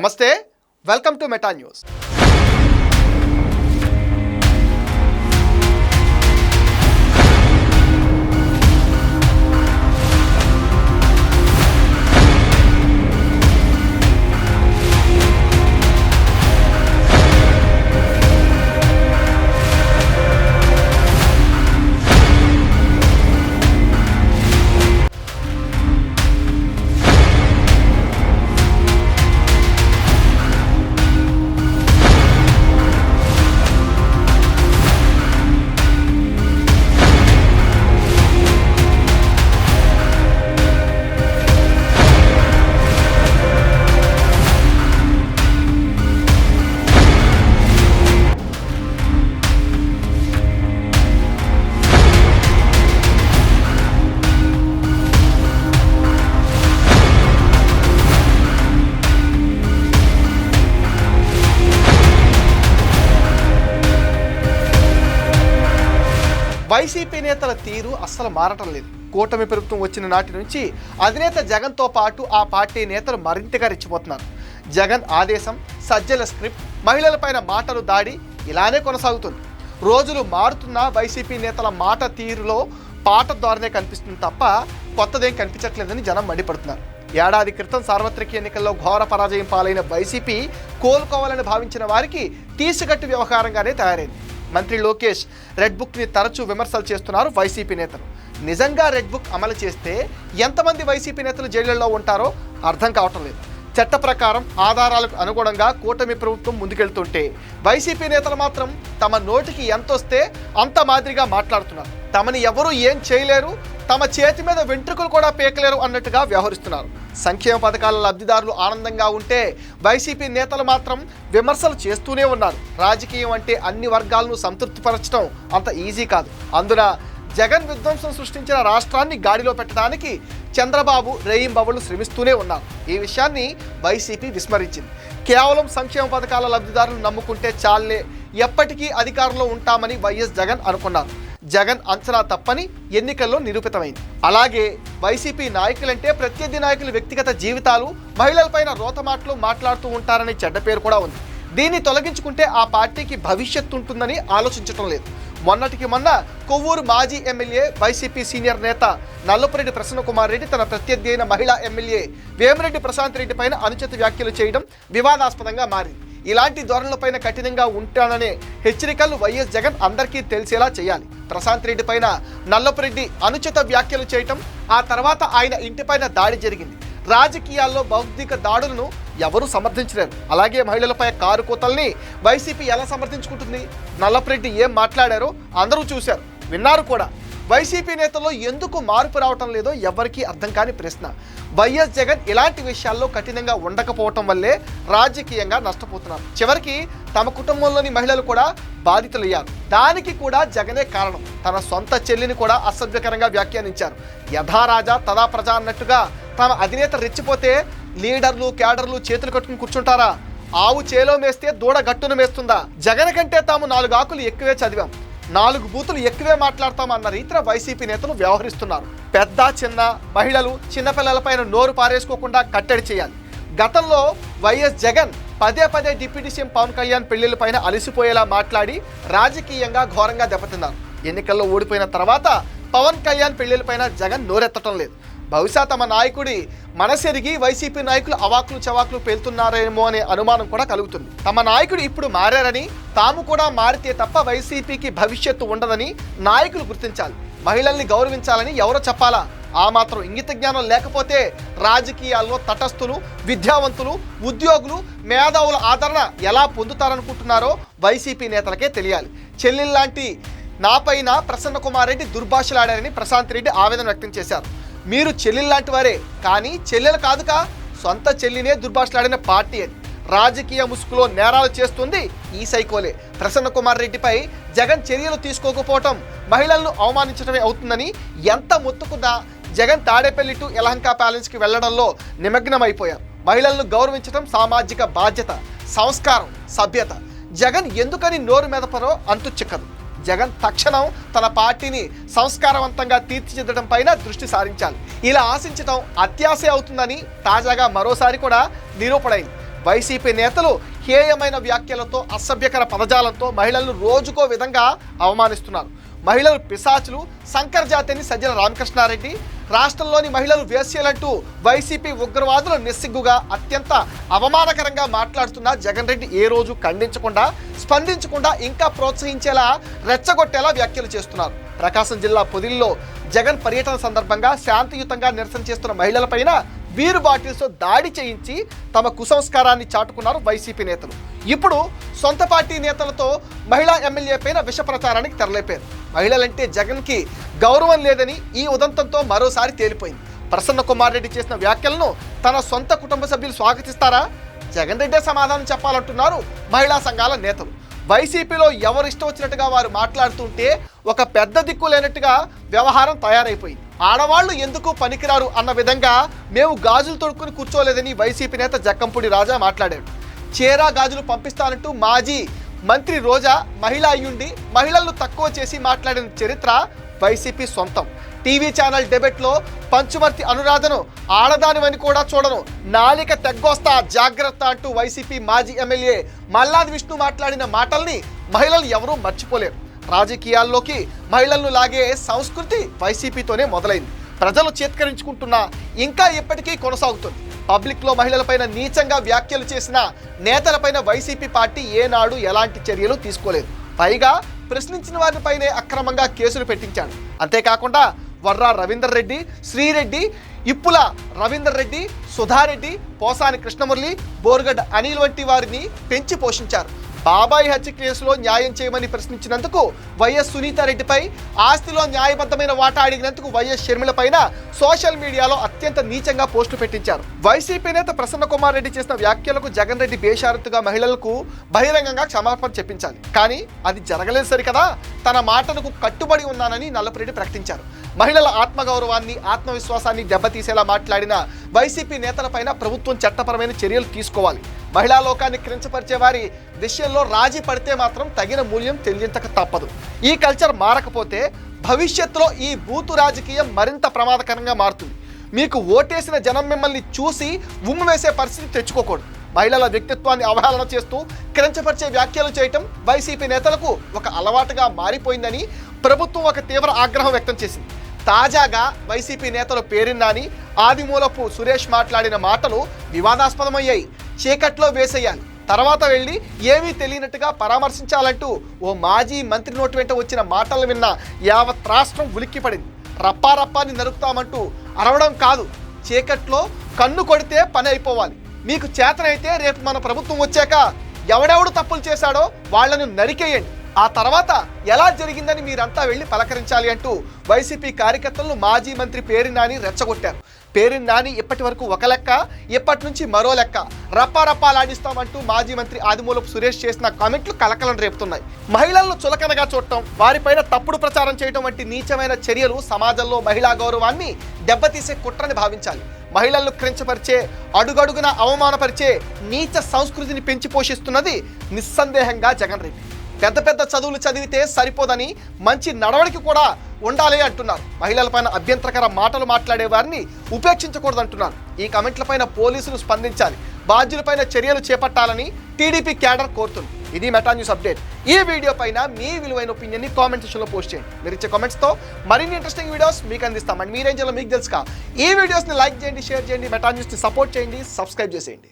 నమస్తే welcome to Meta news YCP నేతల తీరు అస్సలు మారటం లేదు. కూటమి ప్రభుత్వం వచ్చిన నాటి నుంచి అధినేత జగన్తో పాటు ఆ పార్టీ నేతలు మరింతగా రెచ్చిపోతున్నారు. జగన్ ఆదేశం సజ్జల స్క్రిప్ట్ మహిళలపైన మాటలు దాడి ఇలానే కొనసాగుతుంది. రోజులు మారుతున్న వైసీపీ నేతల మాట తీరులో పాట ద్వారానే కనిపిస్తుంది తప్ప కొత్తదేం కనిపించట్లేదని జనం మండిపడుతున్నారు. ఏడాది క్రితం సార్వత్రిక ఎన్నికల్లో ఘోర పరాజయం పాలైన వైసీపీ కోలుకోవాలని భావించిన వారికి తీసుకట్టు వ్యవహారంగానే తయారైంది. మంత్రి లోకేష్ రెడ్ బుక్ని తరచూ విమర్శలు చేస్తున్నారు వైసీపీ నేతలు. నిజంగా రెడ్ బుక్ అమలు చేస్తే ఎంతమంది వైసీపీ నేతలు జైళ్ళలో ఉంటారో అర్థం కావటం లేదు. చట్ట ప్రకారం ఆధారాలకు అనుగుణంగా కూటమి ప్రభుత్వం ముందుకెళ్తుంటే వైసీపీ నేతలు మాత్రం తమ నోటికి ఎంతొస్తే అంత మాదిరిగా మాట్లాడుతున్నారు. తమని ఎవరూ ఏం చేయలేరు తమ చేతి మీద వెంట్రుకలు కూడా పీకలేరు అన్నట్టుగా వ్యవహరిస్తున్నారు. సంక్షేమ పథకాల లబ్ధిదారులు ఆనందంగా ఉంటే వైసీపీ నేతలు మాత్రం విమర్శలు చేస్తూనే ఉన్నారు. రాజకీయం అంటే అన్ని వర్గాలను సంతృప్తిపరచడం అంత ఈజీ కాదు. అందున జగన్ విధ్వంసం సృష్టించిన రాష్ట్రాన్ని గాడిలో పెట్టడానికి చంద్రబాబు రేయింబవళ్ళు శ్రమిస్తూనే ఉన్నారు. ఈ విషయాన్ని వైసీపీ విస్మరించింది. కేవలం సంక్షేమ పథకాల లబ్ధిదారులు నమ్ముకుంటే చాలే ఎప్పటికీ అధికారంలో ఉంటామని వైఎస్ జగన్ అనుకున్నారు. జగన్ అంచనా తప్పని ఎన్నికల్లో నిరూపితమైంది. అలాగే వైసీపీ నాయకులంటే ప్రత్యర్థి నాయకుల వ్యక్తిగత జీవితాలు మహిళలపైన రోతమాటలు మాట్లాడుతూ ఉంటారనే చెడ్డ పేరు కూడా ఉంది. దీన్ని తొలగించుకుంటే ఆ పార్టీకి భవిష్యత్తు ఉంటుందని ఆలోచించటం లేదు. మొన్నటికి మొన్న కొవ్వూరు మాజీ ఎమ్మెల్యే వైసీపీ సీనియర్ నేత నల్లపురెడ్డి ప్రసన్నకుమార్ రెడ్డి తన ప్రత్యర్థి అయిన మహిళా ఎమ్మెల్యే వేమిరెడ్డి ప్రశాంత్ రెడ్డి పైన అనుచిత వ్యాఖ్యలు చేయడం వివాదాస్పదంగా మారింది. ఇలాంటి ధోరణులపైన కఠినంగా ఉంటాననే హెచ్చరికలు వైఎస్ జగన్ అందరికీ తెలిసేలా చేయాలి. ప్రశాంత్ రెడ్డి పైన నల్లపురెడ్డి అనుచిత వ్యాఖ్యలు చేయటం ఆ తర్వాత ఆయన ఇంటిపైన దాడి జరిగింది. రాజకీయాల్లో బౌద్ధిక దాడులను ఎవరు సమర్థించలేరు. అలాగే మహిళలపై కారు కూతల్ని వైసీపీ ఎలా సమర్థించుకుంటుంది? నల్లపురెడ్డి ఏం మాట్లాడారో అందరూ చూశారు. విన్నారు కూడా. వైసీపీ నేతల్లో ఎందుకు మార్పు రావటం లేదో ఎవరికీ అర్థం కాని ప్రశ్న. వైఎస్ జగన్ ఇలాంటి విషయాల్లో కఠినంగా ఉండకపోవటం వల్లే రాజకీయంగా నష్టపోతున్నారు. చివరికి తమ కుటుంబంలోని మహిళలు కూడా బాధితులయ్యారు. దానికి కూడా జగనే కారణం. తన సొంత చెల్లిని కూడా అసభ్యకరంగా వ్యాఖ్యానించారు. యథారాజా తదా ప్రజా అన్నట్టుగా తమ అధినేత రెచ్చిపోతే లీడర్లు క్యాడర్లు చేతులు కట్టుకుని కూర్చుంటారా? ఆవు చేలో మేస్తే దూడ గట్టును మేస్తుందా? జగన్ కంటే తాము నాలుగు ఆకులు ఎక్కువే చదివాం. నాలుగు బూతులు ఎక్కువే మాట్లాడతామన్న రీతిలో వైసీపీ నేతలు వ్యవహరిస్తున్నారు. పెద్ద చిన్న మహిళలు చిన్నపిల్లలపైన నోరు పారేసుకోకుండా కట్టడి చేయాలి. గతంలో వైఎస్ జగన్ పదే పదే డిప్యూటీ సీఎం పవన్ కళ్యాణ్ పెళ్ళిళ్ళపైన అలసిపోయేలా మాట్లాడి రాజకీయంగా ఘోరంగా దెబ్బతిన్నారు. ఎన్నికల్లో ఓడిపోయిన తర్వాత పవన్ కళ్యాణ్ పెళ్ళిళ్ళపైన జగన్ నోరెత్తటం లేదు. బహుశా తమ నాయకుడి మనసెరిగి వైసీపీ నాయకులు అవాకులు చవాకులు పేలుతున్నారేమో అనే అనుమానం కూడా కలుగుతుంది. తమ నాయకుడు ఇప్పుడు మారారని తాము కూడా మారితే తప్ప వైసీపీకి భవిష్యత్తు ఉండదని నాయకులు గుర్తించాలి. మహిళల్ని గౌరవించాలని ఎవరో చెప్పాలా? ఆ మాత్రం ఇంగిత జ్ఞానం లేకపోతే రాజకీయాల్లో తటస్థులు విద్యావంతులు ఉద్యోగులు మేధావుల ఆదరణ ఎలా పొందుతారనుకుంటున్నారో వైసీపీ నేతలకే తెలియాలి. చెల్లెల్లాంటి నాపైన ప్రసన్న కుమార్ రెడ్డి దుర్భాషలాడారని ప్రశాంత్ రెడ్డి ఆవేదన వ్యక్తం చేశారు. మీరు చెల్లెల్లాంటి వారే. కానీ చెల్లెలు కాదుకా సొంత చెల్లినే దుర్భాషలాడిన పార్టీ అది. రాజకీయ ముసుగులో నేరాలు చేస్తుంది ఈ సైకోలే. ప్రసన్న కుమార్ రెడ్డిపై జగన్ చర్యలు తీసుకోకపోవటం మహిళలను అవమానించడమే అవుతుందని ఎంత మొత్తుకున్నా జగన్ తాడేపల్లి టు యలహంక ప్యాలెన్స్కి వెళ్ళడంలో నిమగ్నమైపోయారు. మహిళలను గౌరవించడం సామాజిక బాధ్యత సంస్కారం సభ్యత. జగన్ ఎందుకని నోరు మెదపరో అంతు చిక్కదు. జగన్ తక్షణం తన పార్టీని సంస్కారవంతంగా తీర్చిదిద్దడం పైన దృష్టి సారించాలి. ఇలా ఆశించడం అత్యాశే అవుతుందని తాజాగా మరోసారి కూడా నిరూపణైంది. వైసీపీ నేతలు హేయమైన వ్యాఖ్యలతో అసభ్యకర పదజాలంతో మహిళలను రోజుకో విధంగా అవమానిస్తున్నారు. మహిళలు పిశాచులు శంకర్ జాతిని సజ్జల రామకృష్ణారెడ్డి రాష్ట్రంలోని మహిళలు వేశ్యలంటూ వైసీపీ ఉగ్రవాదులు నిస్సిగ్గుగా అత్యంత అవమానకరంగా మాట్లాడుతున్న జగన్ రెడ్డి ఏ రోజు ఖండించకుండా స్పందించకుండా ఇంకా ప్రోత్సహించేలా రెచ్చగొట్టేలా వ్యాఖ్యలు చేస్తున్నారు. ప్రకాశం జిల్లా పొదిల్లో జగన్ పర్యటన సందర్భంగా శాంతియుతంగా నిరసన చేస్తున్న మహిళలపైన వీరు బాటిల్స్తో దాడి చేయించి తమ కుసంస్కారాన్ని చాటుకున్నారు వైసీపీ నేతలు. ఇప్పుడు సొంత పార్టీ నేతలతో మహిళా ఎమ్మెల్యే పైన విష ప్రచారానికి తెరలేపారు. మహిళలంటే జగన్కి గౌరవం లేదని ఈ ఉదంతంతో మరోసారి తేలిపోయింది. ప్రసన్న కుమార్ రెడ్డి చేసిన వ్యాఖ్యలను తన సొంత కుటుంబ సభ్యులు స్వాగతిస్తారా? జగన్ రెడ్డే సమాధానం చెప్పాలంటున్నారు మహిళా సంఘాల నేతలు. వైసీపీలో ఎవరు ఇష్టం వచ్చినట్టుగా వారు మాట్లాడుతుంటే ఒక పెద్ద దిక్కు లేనట్టుగా వ్యవహారం తయారైపోయింది. ఆడవాళ్ళు ఎందుకు పనికిరారు అన్న విధంగా మేము గాజులు తొడుక్కుని కూర్చోలేదని వైసీపీ నేత జక్కంపూడి రాజా మాట్లాడాడు చీరా గాజులు పంపిస్తానంటూ మాజీ మంత్రి రోజా మహిళ అయ్యుండి మహిళలను తక్కువ చేసి మాట్లాడిన చరిత్ర వైసీపీ సొంతం. టీవీ ఛానల్ డెబెట్లో పంచుమర్తి అనురాధను ఆడదానివని కూడా చూడను. నాలిక తెగ్గొస్తా జాగ్రత్త అంటూ వైసీపీ మాజీ ఎమ్మెల్యే మల్లాది విష్ణు మాట్లాడిన మాటల్ని మహిళలు ఎవరూ మర్చిపోలేరు. రాజకీయాల్లోకి మహిళలను లాగే సంస్కృతి వైసీపీతోనే మొదలైంది. ప్రజలు చేత్కరించుకుంటున్నా ఇంకా ఇప్పటికీ కొనసాగుతుంది. పబ్లిక్లో మహిళలపైన నీచంగా వ్యాఖ్యలు చేసిన నేతలపైన వైసీపీ పార్టీ ఏనాడు ఎలాంటి చర్యలు తీసుకోలేదు. పైగా ప్రశ్నించిన వారిపైనే అక్రమంగా కేసులు పెట్టించాడు. అంతేకాకుండా వర్రా రవీందర్ రెడ్డి శ్రీరెడ్డి ఇప్పుల రవీందర్ రెడ్డి సుధారెడ్డి పోసాని కృష్ణమురళి బోర్గడ్ అనిల్ వంటి వారిని పెంచి పోషించారు. బాబాయ్ హత్య కేసులో న్యాయం చేయమని ప్రశ్నించినందుకు వైఎస్ సునీతారెడ్డిపై ఆస్తిలో న్యాయబద్ధమైన వాటా అడిగినందుకు వైఎస్ షర్మిల పైన సోషల్ మీడియాలో అత్యంత నీచంగా పోస్టు పెట్టించారు. వైసీపీ నేత ప్రసన్న కుమార్ రెడ్డి చేసిన వ్యాఖ్యలకు జగన్ రెడ్డి బేషారత్తుగా మహిళలకు బహిరంగంగా క్షమాపణ చెప్పించాలి. కానీ అది జరగలేదు సరికదా? తన మాటలకు కట్టుబడి ఉన్నానని నల్లపురెడ్డి ప్రకటించారు. మహిళల ఆత్మగౌరవాన్ని ఆత్మవిశ్వాసాన్ని దెబ్బతీసేలా మాట్లాడిన వైసీపీ నేతలపైన ప్రభుత్వం చట్టపరమైన చర్యలు తీసుకోవాలి. మహిళా లోకాన్ని క్రించపరిచే వారి విషయంలో రాజీ పడితే మాత్రం తగిన మూల్యం చెల్లించక తప్పదు. ఈ కల్చర్ మారకపోతే భవిష్యత్తులో ఈ బూతు రాజకీయం మరింత ప్రమాదకరంగా మారుతుంది. మీకు ఓటేసిన జనం మిమ్మల్ని చూసి ఉమ్ము వేసే పరిస్థితి తెచ్చుకోకూడదు. మహిళల వ్యక్తిత్వాన్ని అవహేళన చేస్తూ క్రించపరిచే వ్యాఖ్యలు చేయటం వైసీపీ నేతలకు ఒక అలవాటుగా మారిపోయిందని ప్రభుత్వం ఒక తీవ్ర ఆగ్రహం వ్యక్తం చేసింది. తాజాగా వైసీపీ నేతలు పేరిన్నాని ఆదిమూలపు సురేష్ మాట్లాడిన మాటలు వివాదాస్పదమయ్యాయి. చీకట్లో వేసేయాలి. తర్వాత వెళ్ళి ఏమీ తెలియనట్టుగా పరామర్శించాలంటూ ఓ మాజీ మంత్రి నోటి వెంట వచ్చిన మాటలు విన్న యావత్ రాష్ట్రం ఉలిక్కిపడింది. రప్పారప్పాని నరుకుతామంటూ అరవడం కాదు చీకట్లో కన్ను కొడితే పని అయిపోవాలి. మీకు చేతనైతే రేపు మన ప్రభుత్వం వచ్చాక ఎవడెవడు తప్పులు చేశాడో వాళ్ళను నరికేయండి. ఆ తర్వాత ఎలా జరిగిందని మీరంతా వెళ్ళి పలకరించాలి అంటూ వైసీపీ కార్యకర్తలను మాజీ మంత్రి పేరు నాని రెచ్చగొట్టారు. పేరు నాని ఇప్పటి వరకు ఒక లెక్క ఇప్పటి నుంచి మరో లెక్క. రప్పారప్పాలాడిస్తామంటూ మాజీ మంత్రి ఆదిమూలపు సురేష్ చేసిన కామెంట్లు కలకలం రేపుతున్నాయి. మహిళలను చులకనగా చూడటం వారిపైన తప్పుడు ప్రచారం చేయడం వంటి నీచమైన చర్యలు సమాజంలో మహిళా గౌరవాన్ని దెబ్బతీసే కుట్రని భావించాలి. మహిళలను క్రించపరిచే అడుగడుగున అవమానపరిచే నీచ సంస్కృతిని పెంచి పోషిస్తున్నది నిస్సందేహంగా జగన్ రెడ్డి. పెద్ద పెద్ద చదువులు చదివితే సరిపోదని మంచి నడవడికి కూడా ఉండాలి అంటున్నారు. మహిళలపైన అభ్యంతరకర మాటలు మాట్లాడే వారిని ఉపేక్షించకూడదంటున్నారు. ఈ కమెంట్లపైన పోలీసులు స్పందించాలి. బాధ్యులపైన చర్యలు చేపట్టాలని టీడీపీ క్యాడర్ కోరుతుంది. ఇది మెటా న్యూస్ అప్డేట్. ఈ వీడియో పైన మీ విలువైన ఒపీనియన్ని కామెంట్ సెక్షన్లో పోస్ట్ చేయండి. మీరు ఇచ్చే కామెంట్స్తో మరిన్ని ఇంట్రెస్టింగ్ వీడియోస్ మీకు అందిస్తాం. అండ్ మీ రేంజ్లో మీకు తెలుసుక ఈ వీడియోస్ని లైక్ చేయండి షేర్ చేయండి మెటా న్యూస్ని సపోర్ట్ చేయండి సబ్స్క్రైబ్ చేసేయండి.